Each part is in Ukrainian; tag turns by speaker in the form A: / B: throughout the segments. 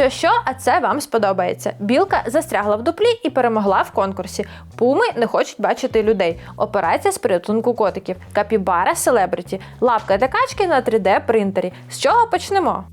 A: Що що, а це вам сподобається. Білка застрягла в дуплі і перемогла в конкурсі. Пуми не хочуть бачити людей. Операція з порятунку котиків, капібара селебриті, лапка для качки на 3D принтері. З чого почнемо?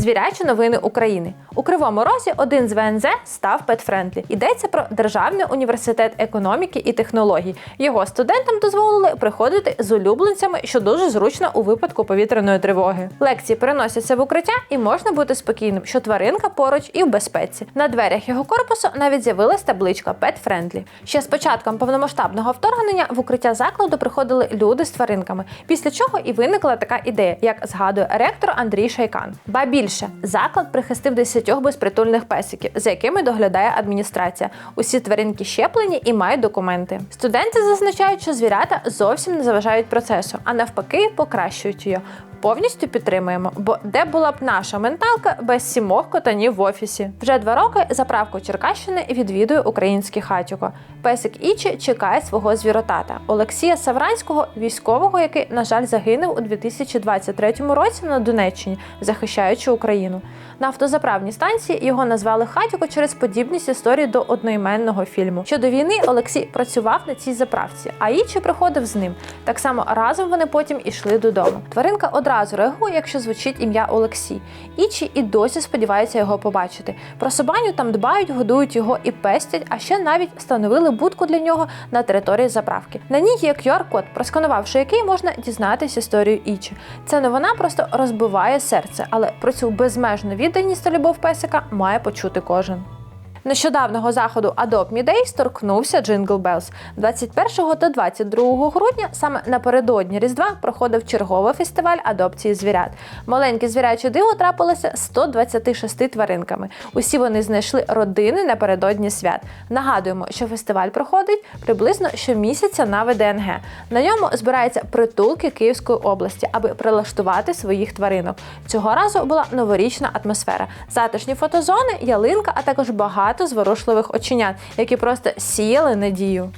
A: Звірячі новини України у Кривому Розі один з ВНЗ став петфрендлі. Йдеться про Державний університет економіки і технологій. Його студентам дозволили приходити з улюбленцями, що дуже зручно у випадку повітряної тривоги. Лекції переносяться в укриття, і можна бути спокійним, що тваринка поруч і в безпеці. На дверях його корпусу навіть з'явилась табличка Pet-Friendly. Ще з початком повномасштабного вторгнення в укриття закладу приходили люди з тваринками. Після чого і виникла така ідея, як згадує ректор Андрій Шайкан. Ба більше заклад прихистив десятьох безпритульних песиків, за якими доглядає адміністрація. Усі тваринки щеплені і мають документи. Студенти зазначають, що звірята зовсім не заважають процесу, а навпаки, покращують його. Повністю підтримуємо, бо де була б наша менталка без сімох котанів в офісі? Вже два роки заправку Черкащини відвідує український хатюко. Песик Ічі чекає свого звіротата Олексія Савранського, військового, який, на жаль, загинув у 2023 році на Донеччині, захищаючи Україну. На автозаправній станції його назвали хатюко через подібність історії до одноіменного фільму. Щодо війни Олексій працював на цій заправці, а Ічі приходив з ним. Так само разом вони потім ішли додому. Тваринка одразу реагує, якщо звучить ім'я Олексій. Ічі і досі сподівається його побачити. Про собаню там дбають, годують його і пестять, а ще навіть встановили будку для нього на території заправки. На ній є QR-код, просканувавши який можна дізнатися історію Ічі. Ця новина просто розбиває серце, але про цю безмежну відданість та любов песика має почути кожен. Нещодавнього заходу Adopt Me Days торкнувся Jingle Bells. 21 та 22 грудня, саме напередодні Різдва, проходив черговий фестиваль адопції звірят. Маленьке звіряче диво трапилося 126 тваринками. Усі вони знайшли родини напередодні свят. Нагадуємо, що фестиваль проходить приблизно щомісяця на ВДНГ. На ньому збираються притулки Київської області, аби прилаштувати своїх тваринок. Цього разу була новорічна атмосфера, затишні фотозони, ялинка, а також багато багато зворушливих оченят, які просто сіяли надію.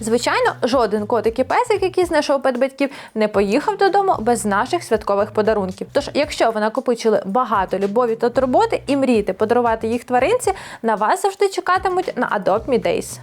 A: Звичайно, жоден котик і песик, який знайшов педбатьків, не поїхав додому без наших святкових подарунків. Тож, якщо ви накопичили багато любові та турботи і мрієте подарувати їх тваринці, на вас завжди чекатимуть на Adopt Me Days.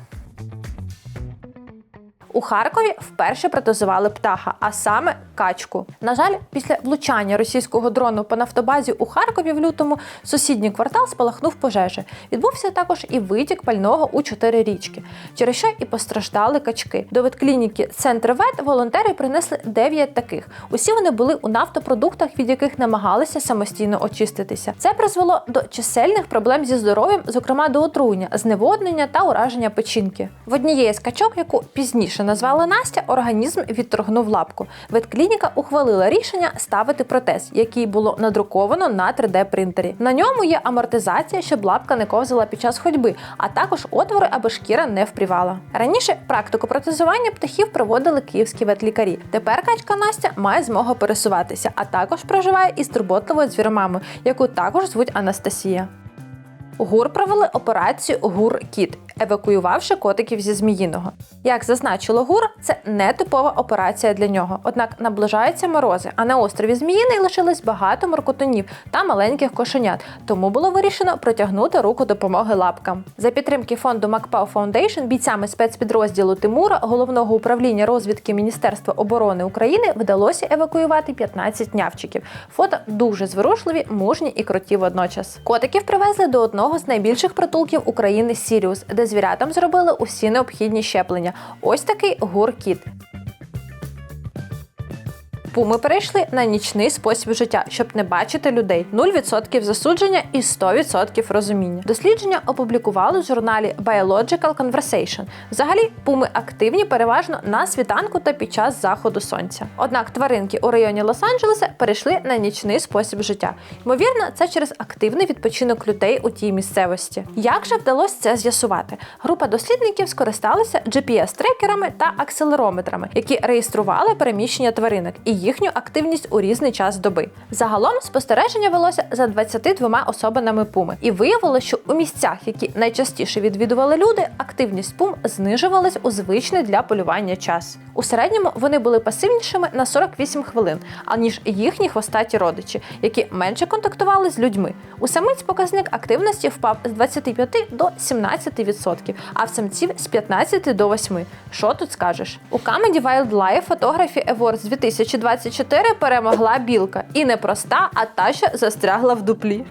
A: У Харкові вперше протезували птаха, а саме качку. На жаль, після влучання російського дрону по нафтобазі у Харкові в лютому сусідній квартал спалахнув пожежі. Відбувся також і витік пального у чотири річки, через що і постраждали качки. До ветклініки Центр Вет волонтери принесли 9 таких. Усі вони були у нафтопродуктах, від яких намагалися самостійно очиститися. Це призвело до чисельних проблем зі здоров'ям, зокрема до отруєння, зневоднення та ураження печінки. В однієї з качок, яку пізніше назвали Настя, організм відторгнув лапку. Ветклініка ухвалила рішення ставити протез, який було надруковано на 3D-принтері. На ньому є амортизація, щоб лапка не ковзала під час ходьби, а також отвори, аби шкіра не впрівала. Раніше практику протезування птахів проводили київські ветлікарі. Тепер качка Настя має змогу пересуватися, а також проживає із турботливою звіромамою, яку також звуть Анастасія. ГУР провели операцію ГУР-Кіт, евакуювавши котиків зі Зміїного. Як зазначило ГУР, це не типова операція для нього. Однак наближаються морози, а на острові Зміїний лишилось багато моркотунів та маленьких кошенят, тому було вирішено протягнути руку допомоги лапкам. За підтримки фонду Макпау Foundation бійцями спецпідрозділу Тимура головного управління розвідки Міністерства оборони України вдалося евакуювати 15 нявчиків. Фото дуже зворушливі, мужні і круті водночас. Котиків привезли до одного з найбільших притулків України Сіріус, де звірятам зробили усі необхідні щеплення. Ось такий гур-кіт. Пуми перейшли на нічний спосіб життя, щоб не бачити людей. 0% засудження і 100% розуміння. Дослідження опублікували в журналі Biological Conversation. Взагалі, пуми активні переважно на світанку та під час заходу сонця. Однак тваринки у районі Лос-Анджелеса перейшли на нічний спосіб життя. Ймовірно, це через активний відпочинок людей у тій місцевості. Як же вдалося це з'ясувати? Група дослідників скористалася GPS-трекерами та акселерометрами, які реєстрували переміщення тваринок. І їхню активність у різний час доби. Загалом спостереження велося за 22 особинами пуми, і виявилося, що у місцях, які найчастіше відвідували люди, активність пум знижувалась у звичний для полювання час. У середньому вони були пасивнішими на 48 хвилин, аніж їхні хвостаті родичі, які менше контактували з людьми. У самиць показник активності впав з 25 до 17%, а в самців з 15 до 8. Що тут скажеш? У Comedy Wildlife Photography Awards 2024 перемогла білка. І не проста, а та, що застрягла в дуплі.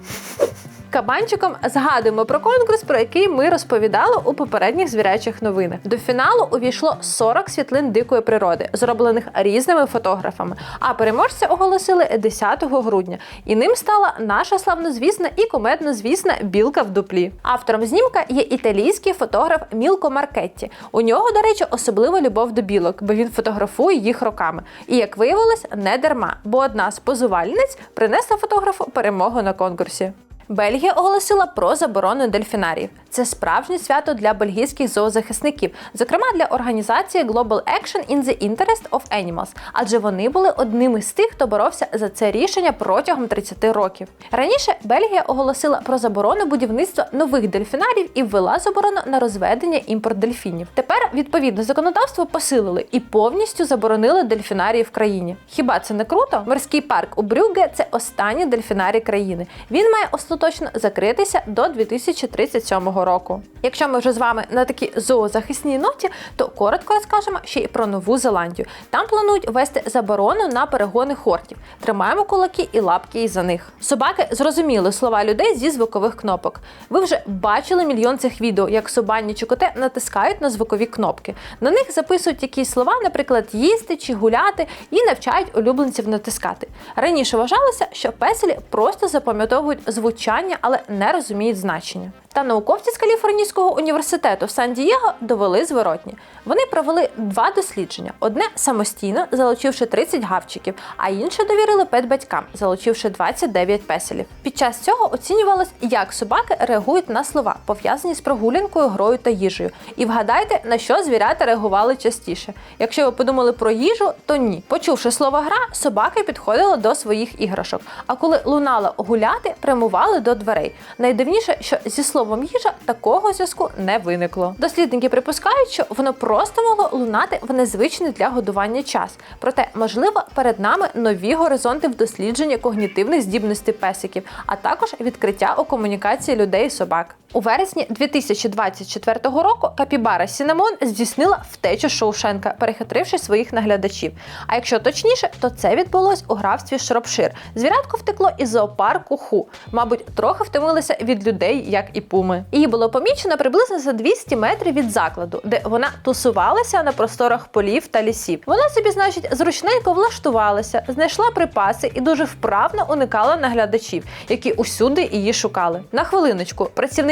A: Кабанчиком згадуємо про конкурс, про який ми розповідали у попередніх звірячих новинах. До фіналу увійшло 40 світлин дикої природи, зроблених різними фотографами. А переможця оголосили 10 грудня. І ним стала наша славнозвісна і кумеднозвісна білка в дуплі. Автором знімка є італійський фотограф Мілко Маркетті. У нього, до речі, особлива любов до білок, бо він фотографує їх роками. І як виявилось, не дарма, бо одна з позувальниць принесла фотографу перемогу на конкурсі. Бельгія оголосила про заборону дельфінаріїв. Це справжнє свято для бельгійських зоозахисників, зокрема для організації Global Action in the Interest of Animals, адже вони були одними з тих, хто боровся за це рішення протягом 30 років. Раніше Бельгія оголосила про заборону будівництва нових дельфінарів і ввела заборону на розведення імпорт дельфінів. Тепер відповідне законодавство посилили і повністю заборонили дельфінарії в країні. Хіба це не круто? Морський парк у Брюгге – це останній дельфінарій країни. Він має остаточно закритися до 2037 року. Якщо ми вже з вами на такій зоозахисній ноті, то коротко розкажемо ще й про Нову Зеландію. Там планують ввести заборону на перегони хортів. Тримаємо кулаки і лапки із за них. Собаки зрозуміли слова людей зі звукових кнопок. Ви вже бачили мільйон цих відео, як собані чи коти натискають на звукові кнопки. На них записують якісь слова, наприклад, їсти чи гуляти, і навчають улюбленців натискати. Раніше вважалося, що песелі просто запам'ятовують звучання, але не розуміють значення. Та науковці з Каліфорнійського університету в Сан-Дієго довели зворотні. Вони провели два дослідження: одне самостійно, залучивши 30 гавчиків, а інше довірили педбатькам, залучивши 29 песелів. Під час цього оцінювалось, як собаки реагують на слова, пов'язані з прогулянкою, грою та їжею. І вгадайте, на що звірята реагували частіше. Якщо ви подумали про їжу, то ні. Почувши слово гра, собаки підходили до своїх іграшок. А коли лунало гуляти, прямували до дверей. Найдивніше, що зі словом їжа такого зв'язку не виникло. Дослідники припускають, що воно просто могло лунати в незвичний для годування час. Проте, можливо, перед нами нові горизонти в дослідженні когнітивних здібностей песиків, а також відкриття у комунікації людей і собак. У вересні 2024 року Капібара Сінамон здійснила втечу Шоушенка, перехитривши своїх наглядачів. А якщо точніше, то це відбулось у графстві Шропшир. Звірятко втекло із зоопарку Ху. Мабуть, трохи втомилося від людей, як і пуми. Її було помічено приблизно за 200 метрів від закладу, де вона тусувалася на просторах полів та лісів. Вона собі, значить, зручненько влаштувалася, знайшла припаси і дуже вправно уникала наглядачів, які усюди її шукали. На хвилиночку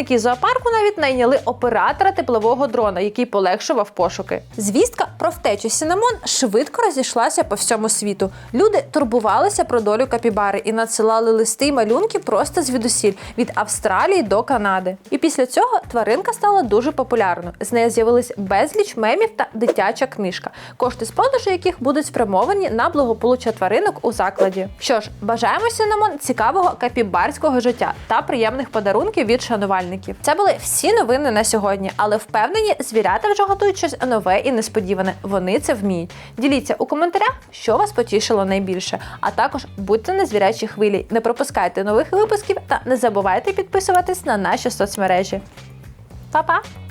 A: працівники зоопарку навіть найняли оператора теплового дрона, який полегшував пошуки. Звістка про втечу Сінамон швидко розійшлася по всьому світу. Люди турбувалися про долю капібари і надсилали листи й малюнки просто звідусіль від Австралії до Канади. І після цього тваринка стала дуже популярною. З нею з'явились безліч мемів та дитяча книжка, кошти з продажу яких будуть спрямовані на благополуччя тваринок у закладі. Що ж, бажаємо Сінамон цікавого капібарського життя та приємних подарунків від шанувальників. Це були всі новини на сьогодні, але впевнені, звірята вже готують щось нове і несподіване. Вони це вміють. Діліться у коментарях, що вас потішило найбільше. А також будьте на звірячій хвилі, не пропускайте нових випусків та не забувайте підписуватись на наші соцмережі. Па-па!